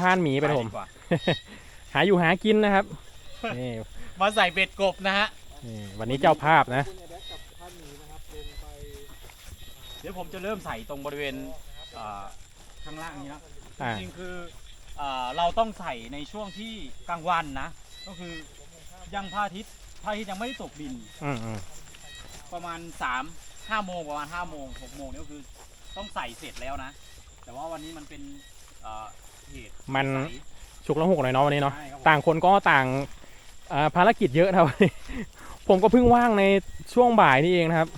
พานหมีไปนะผมดีกว่าหาอยู่หากินนะครับนี่มาใส่เบ็ดกบนะฮะนี่วันนี้เจ้าภาพนะคุณแบ็กกับท่านหมีนะครับลงไปเดี๋ยวผมจะเริ่มใส่ตรงบริเวณอ่าข้างล่างนี้นะอ่าจริงๆคืออ่าเราต้องใส่ในช่วงที่กลางวันนะ ก็คือยังพระอาทิตย์พระอาทิตย์ยังไม่ได้ตกดิน อืมอืมประมาณ3ามห้าโมงประมาณ5้าโมงหกโมงนี่ก็คือต้องใส่เสร็จแล้วนะ แต่ว่าวันนี้มันเป็นอ่าเหตุ มันใส่ฉุกละหกหน่อยเนาะวันนี้เนาะใช่ครับผมต่างคนก็ต่างอ่าภารกิจเยอะนะครับวันนี้ผมก็เพิ่งว่างในช่วงบ่ายนี่เองนะครับ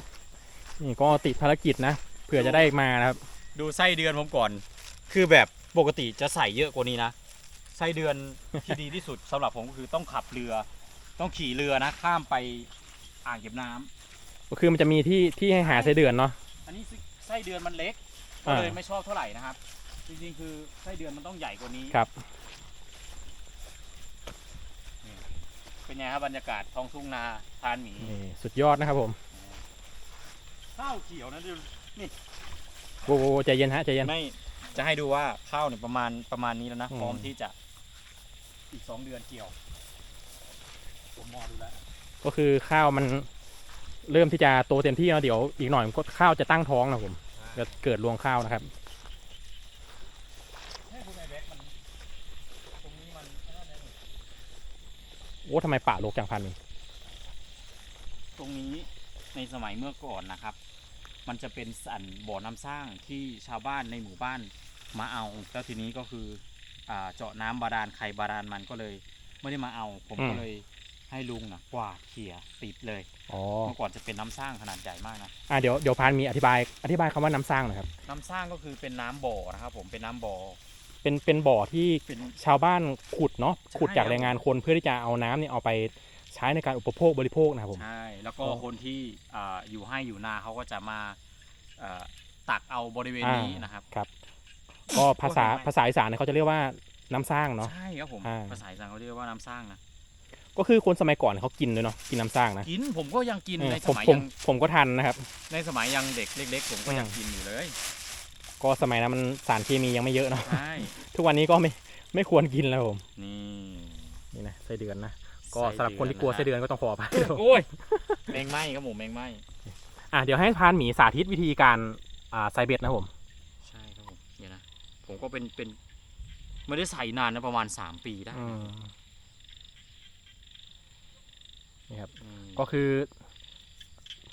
นี่ก็ติดภารกิจนะเผื่อจะได้มานะครับ ดูไส้เดือนผมก่อน คือแบบปกติจะใส่เยอะกว่านี้นะไส้เดือนที่ดีที่สุดสำหรับผมก็คือต้องขับเรือ ต้องขี่เรือนะ ข้ามไปอ่างเก็บน้ำก็คือมันจะมีที่ที่ให้หาไส้เดือนเนาะอันนี้ไส้เดือนมันเล็กก็อ่าเลยไม่ชอบเท่าไหร่นะครับ จริงๆคือไส้เดือนมันต้องใหญ่กว่านี้ครับ เป็นไงครับบรรยากาศท้องทุ่งนาทานหมีนี่สุดยอดนะครับผมข้าวเขียวนะดูโว้โวใจเย็นฮะใจเย็น ไม่จะให้ดูว่าข้าวเนี่ยประมาณประมาณนี้แล้วนะอืม พร้อมที่จะอีกสองเดือนเกี่ยว ผมมองดูแล้วก็คือข้าวมันเริ่มที่จะโตเต็มที่แล้วเดี๋ยวอีกหน่อยมันก็ข้าวจะตั้งท้องนะผมจะเกิดรวงข้าวนะครับ ให้คุณไอแบ็กมันตรงนี้มันนั่นนะนี่ โอ้ทำไมป่าโลกจังพันนี่ตรงนี้ในสมัยเมื่อก่อนนะครับ มันจะเป็นสันบ่อน้ำสร้างที่ชาวบ้านในหมู่บ้านมาเอาแล้วทีนี้ก็คืออ่าเจาะน้ำบาดาลใครบาดาลมันก็เลยไม่ได้มาเอา ผมก็เลยให้ลุงนะกวาดเขี่ยติดเลยอ๋อเมื่อก่อนจะเป็นน้ำสร้างขนาดใหญ่มากนะอะเดี๋ยวเดี๋ยวพานมีอธิบายอธิบายคำว่าน้ำสร้างหนะครับน้ำสร้างก็คือเป็นน้ำบ่อนะครับ ผมเป็นน้ำบ่อ เป็นเป็นบ่อที่เป็นชาวบ้านขุดเนาะใช่ขุดจากครับแรงงานคนเพื่อที่จะเอาน้ำเนี่ยเอาไปใช้ในการอุปโภคบริโภคนะครับผม ใช่ แล้วก็อ๋อคนที่อ่าอยู่ให้อยู่นาเขาก็จะมาเอ่อตักเอาบริเวณนี้นะครับ ครับ ก็ภาษาโอ้ยไม่ภาษาอีสานเนี่ยเขาจะเรียกว่าน้ำสร้างเนาะ ใช่ครับผม อ่า ภาษาอีสานเขาเรียกว่าน้ำสร้างนะ ก็คือคนสมัยก่อนเขากินด้วยเนาะกินน้ำสร้างนะกินผมก็ยังกินเออในผสมมัยผมยังผมก็ทันนะครับ ในสมัยยังเด็กเล็ก ๆ ผมก็ยังอืมกินอยู่เลย ก็สมัยนั้นมันสารเคมียังไม่เยอะเนาะใช่ทุกวันนี้ก็ไม่ไม่ควรกินแล้วผมนี่นี่นะไส้เดือนนะก็ไส้สำหรับคนที่กลัวเดืไส้อนนะเดือนก็ต้องขอไปโอ้ยแมงไหมครับผมแมงไหมอะเดี๋ยวให้พานหมีสาธิตวิธีการอ่าใส่เบ็ดนะผมใช่ครับผมเดี๋ยวนะผมก็เป็นเป็นไม่ได้ใส่นานนะประมาณ3ปีได้อืมนี่ครับอืมก็คือ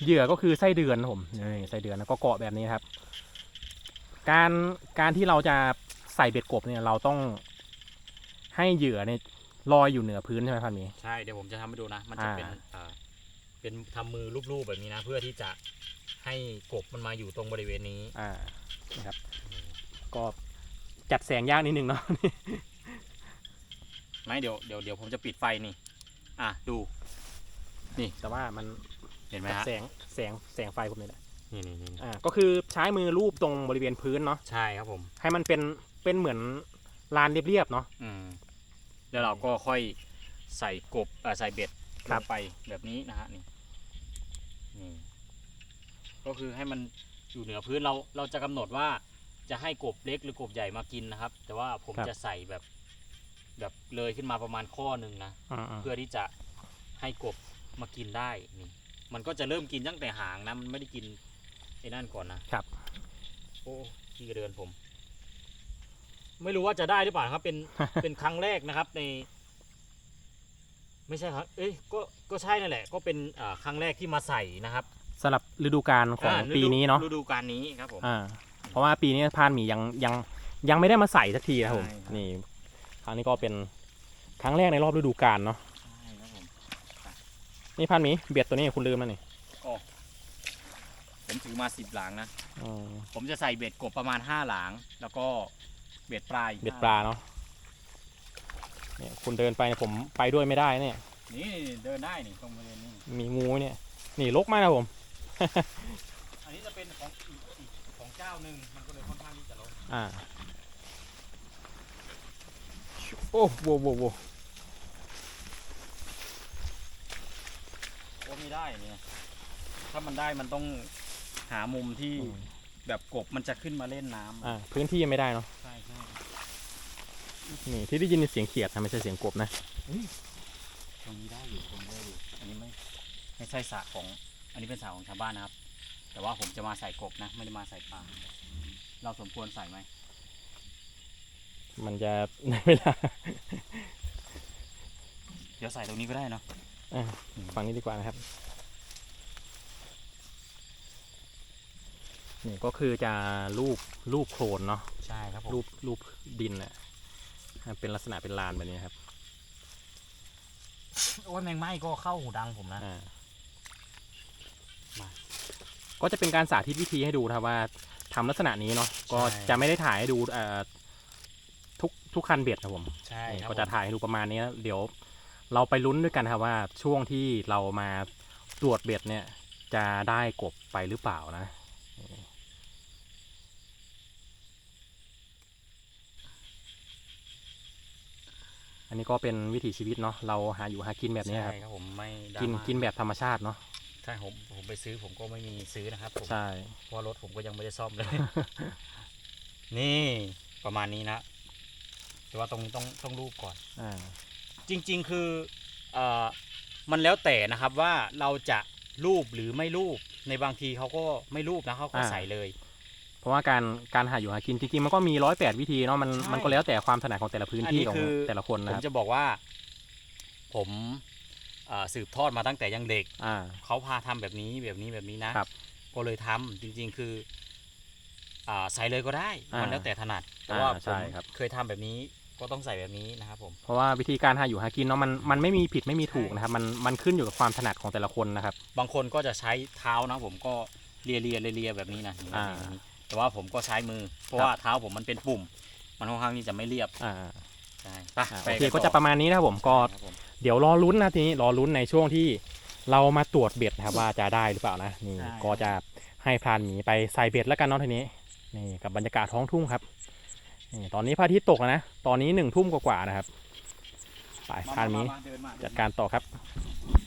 เหยื่อก็คือไส้เดือนนะผมนี่ไส้เดือนแล้วก็เกาะแบบนี้ครับ การการที่เราจะใส่เบ็ดกบเนี่ยเราต้องให้เหยื่อเนี่ยลอยอยู่เหนือพื้นใช่ไหมพันหมี ใช่เดี๋ยวผมจะทำให้ดูนะ มันจะเป็นอ่า อ่าเป็นทำมือรูปๆแบบนี้นะ เพื่อที่จะให้กบมันมาอยู่ตรงบริเวณนี้ อ่านะครับก็จัดแสงยากนิดนึงเนาะ ไม่เดี๋ยวเดี๋ยวเดี๋ยวผมจะปิดไฟนี่ อะดูแต่ว่ามันเห็นไหมกับฮะแสงแสงแสงไฟผมนี่แหละ นี่นี่นี่อ่าก็คือใช้มือรูปตรงบริเวณพื้นเนาะใช่ครับผม ให้มันเป็นเป็นเหมือนลานเรียบๆเนาะอืมแล้วเราก็ค่อยใส่กบเอ่อใส่เบ็ดครัลบงไปแบบนี้นะฮะนี่นี่ ก็คือให้มันอยู่เหนือพื้นเราเราจะกำหนดว่าจะให้กบเล็กหรือกบใหญ่มากินนะครับ แต่ว่าผมจะใส่แบบ แบบเลยขึ้นมาประมาณข้อหนึ่งนะอ่าเพื่อที่จะให้กบมากินได้นี่ มันก็จะเริ่มกินตั้งแต่หางนะมันไม่ได้กินไอ้นั่นก่อนนะครับ โอ้ขี้กระเดือนผม ไม่รู้ว่าจะได้หรือเปล่าครับ เป็นเป็นครั้งแรกนะครับ ใน ไม่ใช่ครับ เอ้ยก็ก็ใช่นั่นแหละ ก็เป็นอ่าครั้งแรกที่มาใส่นะครับสำหรับฤดูกาลของาฤดูปีนี้เนาะฤดูกาลนี้ครับผมอ่าเพราะว่าปีนี้พานหมียังยังยังไม่ได้มาใส่สักทีนะครับผมใช่ครับนี่ครั้งนี้ก็เป็นครั้งแรกในรอบฤดูกาลเนาะใช่ครับผมนี่พานหมีเบ็ดตัวนี้คุณลืมแล้วนี่ ผมถือมาสิบหลังนะอืมผมจะใส่เบ็ดกบประมาณห้าหลัง แล้วก็เบ็ดปลาอีกเบ็ดห้ปลาเนาะเนี่ยคุณเดินไปเนี่ยผมไปด้วยไม่ได้เนี่ย นี่เดินได้นี่ตรงบริเวณนี้ มีงูเนี่ย นี่ลกมากนะผม อันนี้จะเป็นของอีกอีกของเจ้าหนึ่งมันก็เลยค่อนข้างที่จะลดอ่า โอ้โหโหโหโอ้ไม่ได้เนี่ย ถ้ามันได้มันต้อง หามุมที่อืมแบบกบมันจะขึ้นมาเล่นน้ำอ่าพื้นที่ยังไม่ได้เนาะใช่ใช่นี่ที่ได้ยินเสียงเขียดนะไม่ใช่เสียงกบนะตรงนี้ได้อยู่ตรงนี้ได้อยู่อันนี้ไม่ไม่ใช่สระของ อันนี้เป็นสระของชาวบ้านนะครับ แต่ว่าผมจะมาใส่กบนะ ไม่ได้มาใส่ปลาเราสมควรใส่ไหมมันจะในเวลา เดี๋ยวใส่ตรงนี้ก็ได้เนาะอะฟังนี้ดีกว่านะครับ นี่ก็คือจะรูปรูปโคลนเนาะใช่ครับผมรูปรูปดินน่ะให้เป็นลักษณะเป็นลานแบบนี้ครับโอ้ยแมงไม้ก็เข้าหูดังผมนะอ่ามาก็จะเป็นการสาธิตวิธีให้ดูนะครับว่าทำลักษณะนี้เนาะก็ใช่จะไม่ได้ถ่ายให้ดูเอ่อทุกทุกคันเบ็ดนะผมใช่นี่ครับก็จะผมถ่ายให้ดูประมาณนี้นะเดี๋ยวเราไปลุ้นด้วยกันครับว่าช่วงที่เรามาตรวจเบ็ดเนี่ยจะได้กบไปหรือเปล่านะ อันนี้ก็เป็นวิถีชีวิตเนาะเราหาอยู่หากินแบบนี้ครับใช่ครับผมไม่ดรากินม่ากินแบบธรรมชาติเนาะถ้าผมผมไปซื้อผมก็ไม่มีซื้อนะครับผมใช่เพราะว่ารถผมก็ยังไม่ได้ซ่อมเลย นี่ประมาณนี้นะแต่ว่าตรงนี้ต้องต้องรูปก่อนอ่าจริง ๆ คือเอ่อมันแล้วแต่นะครับว่าเราจะรูปหรือไม่รูปในบางทีเขาก็ไม่รูปนะเขาก็ใส่เลยเพ ราะว่าการการหาอยู่หากินจริงๆมันก็มีร้อยแปดวิธีเนาะมันใช่ มันก็แล้วแต่ความถนัดของแต่ละพื้นอันที่นี้ของคือแต่ละคนผนะมครับจะบอกว่า ผมเอ่อสืบทอดมาตั้งแต่ยังเด็ก อ่า เขาพาทำแบบนี้แบบนี้แบบนี้นะครับก็เลยทำจริงๆคืออ่าใส่เลยก็ได้อ่ามัมันแล้วแต่ถนัดแต่ว่าอ่าผใช่มครับ เคยทำแบบนี้ก็ต้องใส่แบบนี้นะครับผม เพราะว่าวิธีการหาอยู่หากินเนาะมันมันไม่มีผิดไม่มีถูกใช่นะครับ มันมันขึ้นอยู่กับความถนัดของแต่ละคนนะครับ บางคนก็จะใช้เท้านะผมก็เลียเลียเลียเลียแบบนี้นะอ่าแบบนี้ แต่ว่าผมก็ใช้มือ เพราะครับว่าเท้าผมมันเป็นปุ่ม มันค่อนข้างที่จะไม่เรียบอ่าใช่ไปอ่าไปโอเคนก็ต่จะประมาณนี้นะครับผมก็ครับผมเดี๋ยวรอลุ้นนะทีนี้รอลุ้นในช่วงที่เรามาตรวจเบ็ดนะครับว่าจะได้หรือเปล่านะนี่ก็จะให้พรานหมีไปใส่เบ็ดแล้วกันเนาะทีนี้นี่กับบรรยากาศท้องทุ่งครับนี่ตอนนี้พระอาทิตย์ตกแล้วนะตอนนี้หนึ่งทุ่มกว่าๆนะครับไปพรานหมีเดินมาจัดการต่อครับเ